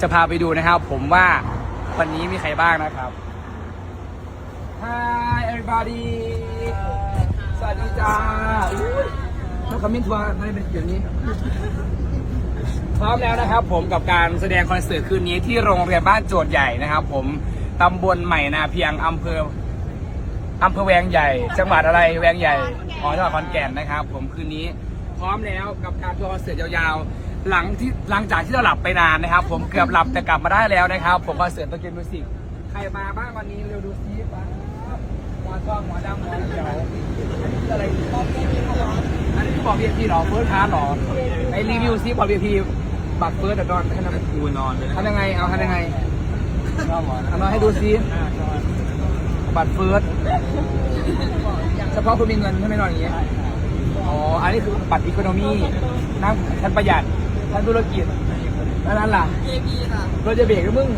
จะพาไปดูนะครับ ผมว่าวันนี้มีใครบ้างนะครับ Hi everybody สวัสดีจ้าอุ๊ยน้องคำมินทัวร์ไม่ได้เป็นอย่างนี้ พร้อมแล้วนะครับ ผมกับการแสดงคอนเสิร์ตคืนนี้ที่โรงเรียนบ้านโจทย์ใหญ่นะครับ ผมตำบลใหม่นาเพียงอำเภออำเภอแวงใหญ่ จังหวัดอะไรแวงใหญ่อ๋อจังหวัดขอนแก่นนะครับ ผมคืนนี้พร้อมแล้วกับการทัวร์คอนเสิร์ตยาวๆ หลังที่หลังจากที่เราหลับไปนานนะครับ ผมเกือบหลับแต่กลับมาได้แล้วนะครับ ผมคอนเสิร์ตตัวเกมมิวสิกใครมาบ้างวันนี้เร็วดูซิป้าหัวทองหัวดำหัวเขียวอันนี้คืออะไรอันนี้บอกพีพีหรอเฟิร์สคลาสหรอไอรีวิวซิบอกพีพีบัตรเฟิร์สเดอะดอนให้นำกูนอนเลยทำยังไงเอาทำยังไงเอามาให้ดูซิบัตรเฟิร์สเฉพาะคุณมีเงินใช่ไหมนอนอย่างเงี้ยอ๋ออันนี้คือบัตรอีโคโนมี่นั่งท่านประหยัด ท่านธุรกิจแล้วนั้นล่ะ เอบีค่ะเราจะเบรกหรือมึง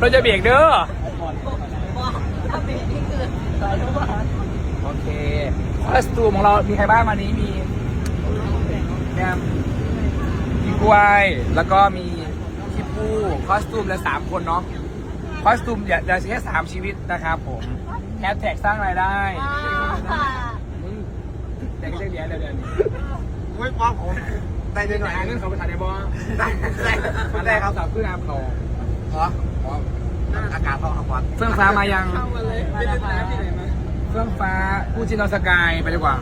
เราจะเบรกเด้อว่าถ้าเป็นนี่คือสายทุกวันโอเคคอสตูมของเรา มีใครบ้างวันนี้มีแอมพี่กล้วย แล้วก็มีพี่ปูคอสตูมเหลือสามคนเนาะ คอสตูมอย่าอย่าแค่สามชีวิตนะครับผมแฮชแท็กสร้างรายได้มึงแต่ก็ได้เหรียญเดือนนี้ไม่ป้องผม ได้ได้หหน่น่ออยยเงินเขาไปถ่ายในบอได้ได้ได้ครับสาวขึ้นน้ำเขาเหรออากาศร้อนครับเฟื่องฟ้ามายังเข้ามาเลยไม่ได้น้ำที่ไหนมาเฟื่องฟ้าผู้จินอสกายไปดีกว่า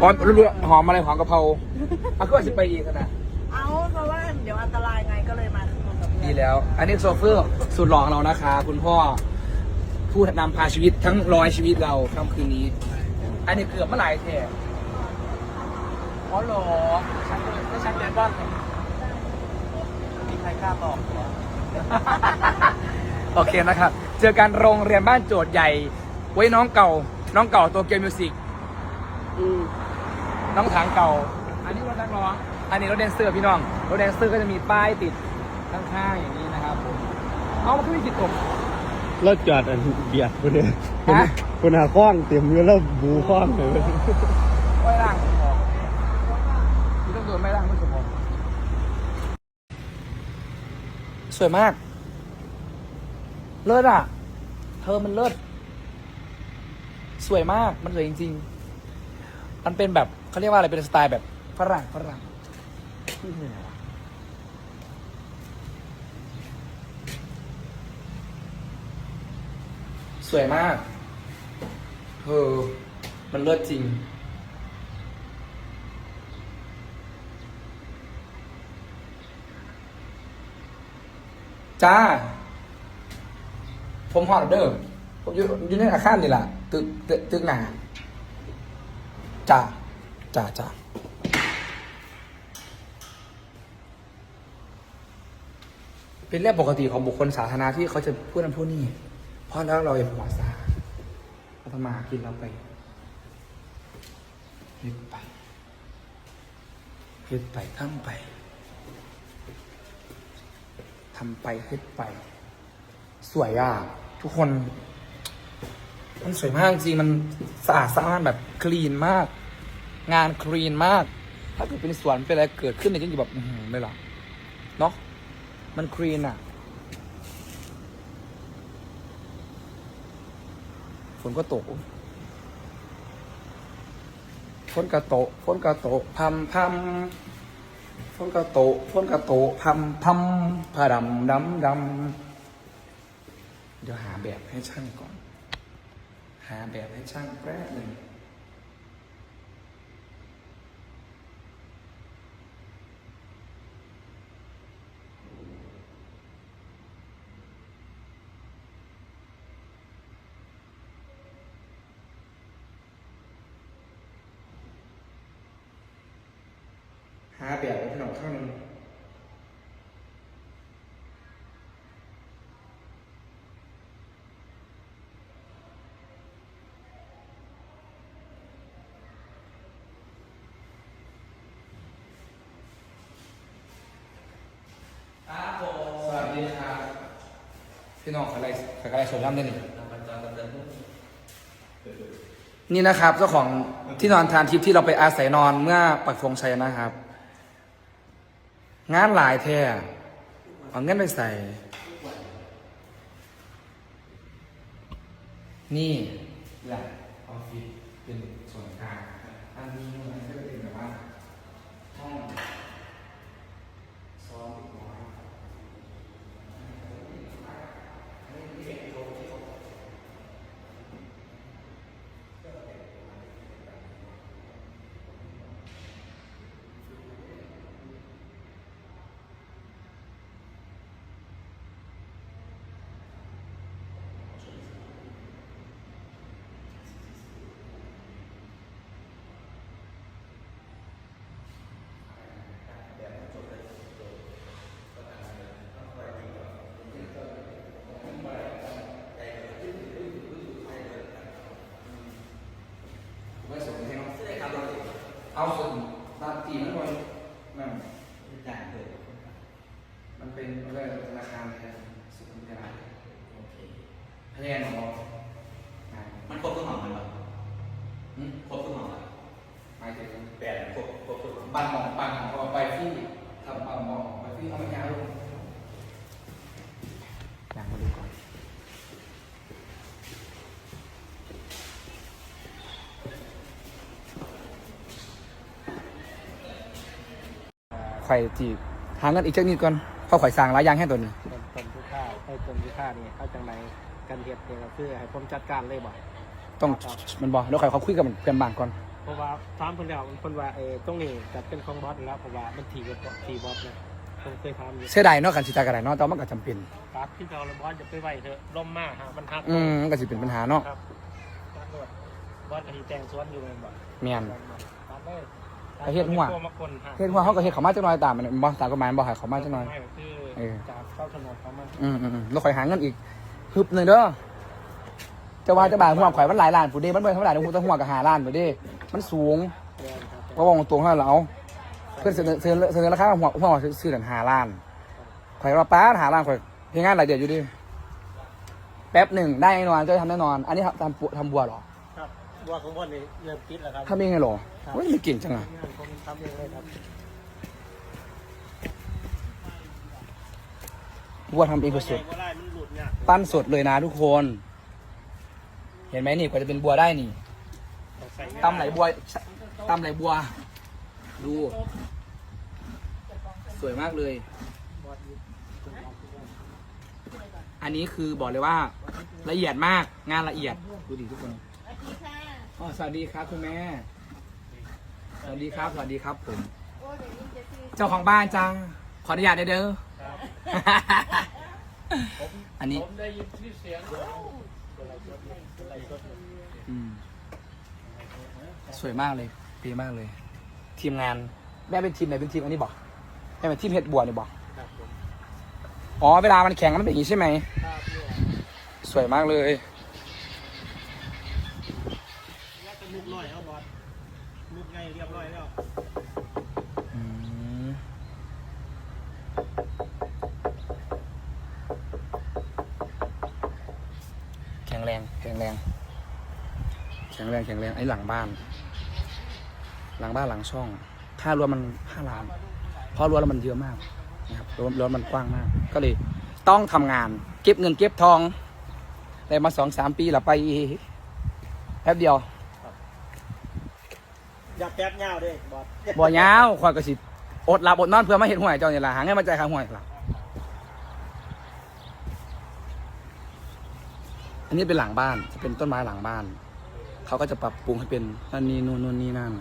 อ๋อรู้ๆหอมอะไรหอมกะเพราเอาก็สิไปอีกนะเอาเพราะว่าเดี๋ยวอันตรายไงก็เลยมากับเพื่ดีอนแล้ว อันนี้โซเฟอร์สุดหล่อของเรานะคะ คุณพ่อผู้นำพาชีวิตทั้งร้อยชีวิตเราค่ำคืนนี้ อันนี้เกือบเมื่อไหร่แท้ อ๋อเหรอฉันไม่ฉันเรียนบ้านมีใครกล้าบอกโอเคนะครับ เจอกันโรงเรียนบ้านโจทย์ใหญ่ ไว้น้องเก่า น้องเก่าตัวเกมมิวสิกน้องถังเก่า อันนี้รถนักร้อง อันนี้รถแดนเซอร์พี่น้อง รถแดนเซอร์ก็จะมีป้ายติดข้างๆอย่างนี้นะครับผม เอามันก็มีติดตก รถจอดอันเบียดคนเนี่ยฮะ คนหาข้องเต็มอยู่แล้วบูข้องเลย ไม่ร่างออกพี่ต้องโดนไม่ร่างไม่สมอง สวยมาก เลิศอะ เธอมันเลิศ สวยมาก มันสวยจริง ๆ มันเป็นแบบเขาเรียกว่าอะไร เป็นสไตล์แบบฝรั่งฝรั่งสวยมาก เธอ มันเลิศจริง จ้า ผมหอดเด้อผมอยู่อยู่ในอาคารนี่แหละตึกตึกตึกหนาจ้าจ้าจ้าเป็นเรื่องปกติของบุคคลสาธารณะที่เขาจะพูดนั้นพูดนี่ เพราะแล้วเราอย่าหัวซาเราทำมาหากินเราไปเฮ็ดไปเฮ็ดไปทำไป ทำไปเฮ็ดไป สวยอะ ทุกคน มันสวยมากจริงมันสะอาดสะอ้านแบบคลีนมาก งานคลีนมาก ถ้าเกิดเป็นสวนเป็นอะไรเกิดขึ้นเนี่ยจะแบบอือหือไม่หรอเนาะมันคลีนอะฝนก็ตกฝนกระโตฝนกระโตพัมพัม ฝนกระโตฝนกระโตพัมพัมผาดำดำดำเดี๋ยวหาแบบให้ช่างก่อน หาแบบให้ช่างแป๊บหนึ่ง หาแบบให้หน่อยข้างหนึงสวัสดีครับพี่น้องอะไรอะไรสวยงามได้หนึ่นี่นะครับเจ้าของที่นอนทานทิพย์ที่เราไปอาศัยนอนเมื่อปักธงชัยนะครับ งานหลายแท้เอาเงินไปใส่ นี่แหละออฟฟิศเป็นส่วนกลางอันนี้มันก็จะเป็นแบบว่าห้องซ้อมอีกน้อยไม่สนใจเนาะเอาส่วนตามตีมันบนนั่น จ่ายเลย มันเป็นเรื่องธนาคารแทนสุขภาพโอเคพยานของเราอ่า มันครบทุกห้องมันปะ อืม ครบทุกห้องปะ หมายถึง แปดครบครบทุกห้องบ้านหมองบ้านของเราไปที่ทำบ้านหมองไปที่เอามายาวลงอย่างมาดูก่อนข่อยจีหาเงินอีกจักนิดก่อนเพราะข่อยสั่งหลายอย่างแค่ตัวนี้ต้นต้นทุกข้าให้ต้นทุกข้านี่เข้าจังไรกันเฮ็ดเนี่ยก็คือให้ผมจัดการเลยบ่ต้องมันบอกแล้วข่อยเขาคุยกับเพื่อนบ้านก่อน เพราะว่าถามเพิ่นแล้วเพิ่นว่าเออตรงนี้จะเป็นของบอสแล้วเพราะว่ามันถีกับถีบอสนะผมเคยถามอยู่เสียดายเนาะกันสิตายกันได้เนาะแต่ว่ามันก็จำเป็น ครับที่เราแล้วบอสจะไปไหวเถอะล่มมากฮะมันทักอืมมันก็สิเป็นปัญหาเนาะครับตัดรวดบอสก็สิแต่งสวนอยู่แม่นบ่แม่น ตัดเลยไปเฮ็ดหัวโทรมาคนฮะเฮ็ดว่าเขาก็เฮ็ดเขามาจักหน่อยตามมันบ่ตามกฎหมายบ่ให้เขามาจักหน่อย ไม่คือเออ จากเข้าถนนเขามาอืมอืมอืมแล้วข่อยหาเงินอีกฮึบหนึ่งเด้อจะว่าจะบาทหัวข่อยมันหลายล้านผู้เด้มันบ่ธรรมดาเด้อหัวแต่หัวก็หาล้านผู้เด้ มันสูงแม่นครับเพราะว่าตรงๆให้เราเอาเพิ่นเสนอเสนอเสนอราคาหัวหัวซื้อกันหาล้านข่อยว่าป้าหาล้านข่อยเฮ็ดงานหลายเดือนอยู่ดิแป๊บหนึ่งได้แน่นอนจะทำแน่นอน อันนี้ทำทำทำบัวเหรอครับบัวของบอสนี่เริ่มปิดแล้วครับทำเองไงเหรอโอ้ยไม่เก่งจังอะงานผมทำเองเลยครับบัวทำเองก็สุดบัวลายมันหลุดเนี่ยปั้นสดเลยนะทุกคน เห็นไหมนี่กว่าจะเป็นบัวได้นี่ใส่ ตำไหลบัวตำไหลบัว ดู สวยมากเลย อันนี้คือบอกเลยว่า ละเอียดมากงานละเอียด ดูดิทุกคนสวัสดีค่ะอ๋อสวัสดีครับคุณแม่ สวัสดีครับ สวัสดีครับผมโอ้เดี๋ยวนี้จะซื้อเจ้าของบ้านจังขออนุญาตได้เด้ออันนี้ผมได้ยินชื่อเสียงอืม สวยมากเลยดีมากเลย ทีมงานแม่เป็นทีมไหนเป็นทีมอันนี้บอกแม่เป็นทีมเห็ดบัวนี่บอกครับผมอ๋อเวลามันแข่งมันเป็นอย่างนี้ใช่ไหมครับเนี่ยสวยมากเลยแล้วก็มุกน้อยเอาบอสมุกไงเรียบร้อยแล้วอืมแข็งแรงแข็งแรงแข็งแรงแข็งแรงไอ้หลังบ้าน หลังบ้านหลังช่องถ้ารวมมันห้าล้าน เพราะรวมแล้วมันเยอะมากนะครับรวมรวมมันกว้างมาก ก็เลยต้องทำงาน เก็บเงินเก็บทองได้มาสองสามปีละไปแป๊บเดียวอย่าแป๊บเงาเด้บอสบ่ยาวข่อยก็สิอดหลับอดนอนเพื่อมาเห็นหวยเจ้านี่ล่ะหาเงินมาจ่ายค่าหวยล่ะอันนี้เป็นหลังบ้านจะเป็นต้นไม้หลังบ้าน เขาก็จะปรับปรุงให้เป็นนั่นนี่นู่นนู่นนี่นั่น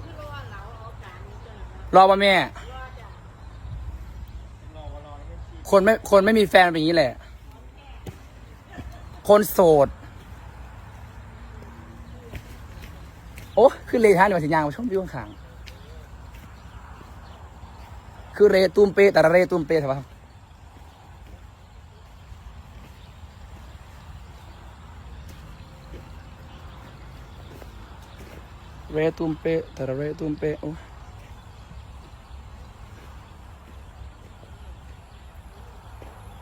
คือรอเหลาเอาการนี้จนแบบ รอป่ะแม่ คนไม่คนไม่มีแฟนเป็นอย่างนี้แหละ คนโสด โอ้คือเลยฮะเดี๋ยวมาถึงยางมาชมวิวข้างๆคือเรตูมเปแต่ละเรตูมเปใช่ปะเรตูมเปแต่ละเรตูมเปโอ้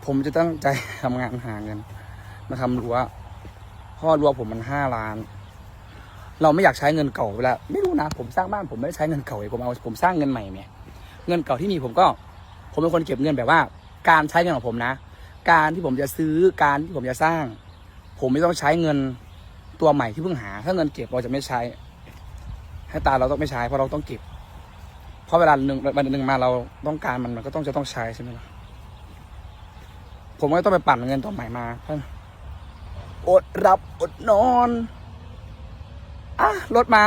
ผมจะตั้งใจทำงานหาเงินมาทำรั้วพ่อรั้วผมมันห้าล้าน เราไม่อยากใช้เงินเก่าเวลาไม่รู้นะผมสร้างบ้านผมไม่ได้ใช้เงินเก่าเลยผมเอาผมสร้างเงินใหม่เนี่ยเงินเก่าที่มีผมก็ ผมเป็นคนเก็บเงินแบบว่า การใช้เงินของผมนะ การที่ผมจะซื้อการที่ผมจะสร้าง ผมไม่ต้องใช้เงินตัวใหม่ที่เพิ่งหา ถ้าเงินเก็บเราจะไม่ใช้ ให้ตาเราต้องไม่ใช้เพราะเราต้องเก็บ เพราะเวลาหนึ่งวันหนึ่งมาเราต้องการมันมันก็ต้องจะต้องใช้ใช่ไหมล่ะ ผมก็ต้องไปปั่นเงินตัวใหม่มาท่านอดรับอดนอนอะรถมา